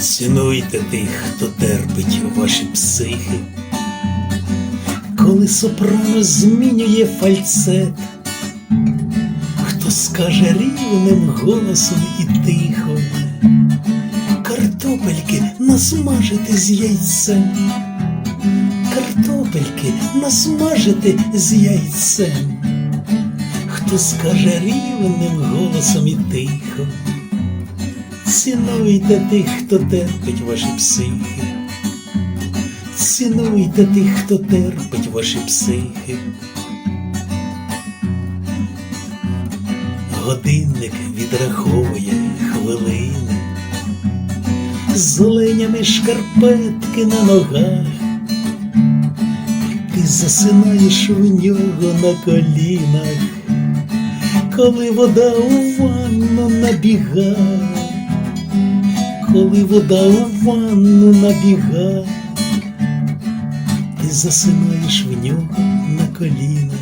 Цінуйте тих, хто терпить ваші психи, коли сопрано змінює фальцет, хто скаже рівним голосом і тихо, картопельки насмажити з яйцем, картопельки насмажити з яйцем, хто скаже рівним голосом і тихо. Цінуйте тих, хто терпить ваші психи. Цінуйте тих, хто терпить ваші психи. Годинник відраховує хвилини, з оленями шкарпетки на ногах. Ти засинаєш в нього на колінах, коли вода у ванну набігає коли вода у ванну набіга, ти засинаєш в нього на колінах,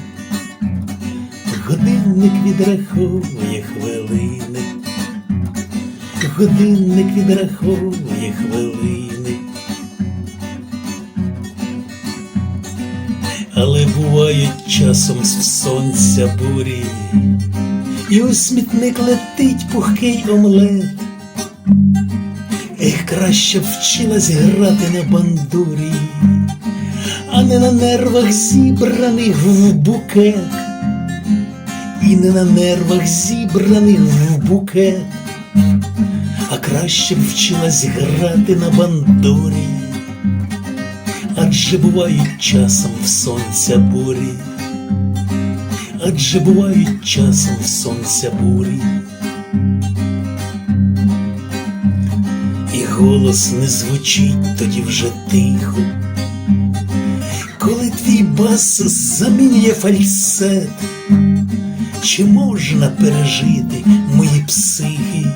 годинник відраховує хвилини, годинник відраховує хвилини. Але бувають часом з сонця бурі, і у смітник летить пухкий омлет. Краще вчилась грати на бандурі, а не на нервах зібраних в букет, і не на нервах зібраних в букет, а краще вчилась грати на бандурі, адже бувають часом в сонця бурі, адже бувають часом в сонця бурі. Голос не звучить тоді вже тихо, коли твій бас замінює фальсет, чи можна пережити мої психи?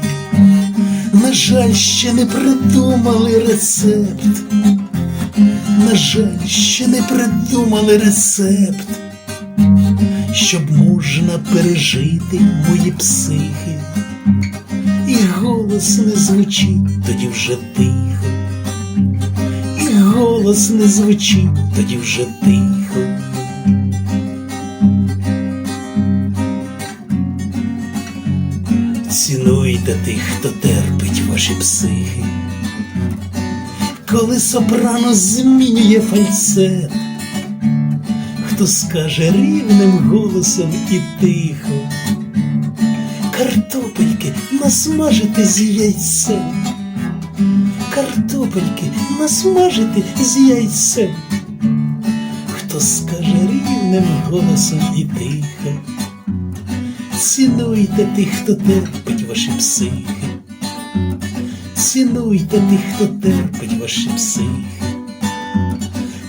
На жаль, ще не придумали рецепт, на жаль, ще не придумали рецепт, щоб можна пережити мої психи і голос не звучить. Тоді вже тихо, і голос не звучить. Тоді вже тихо. Цінуйте тих, хто терпить ваші психи, коли сопрано змінює фальцет, хто скаже рівним голосом і тихо. Картопельки насмажити з яйцем, картопельки насмажити з яйцем, хто скаже рівним голосом і тихо, цінуйте тих, хто терпить ваші психи, цінуйте тих, хто терпить ваші психи,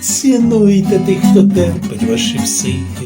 цінуйте тих, хто терпить ваші психи.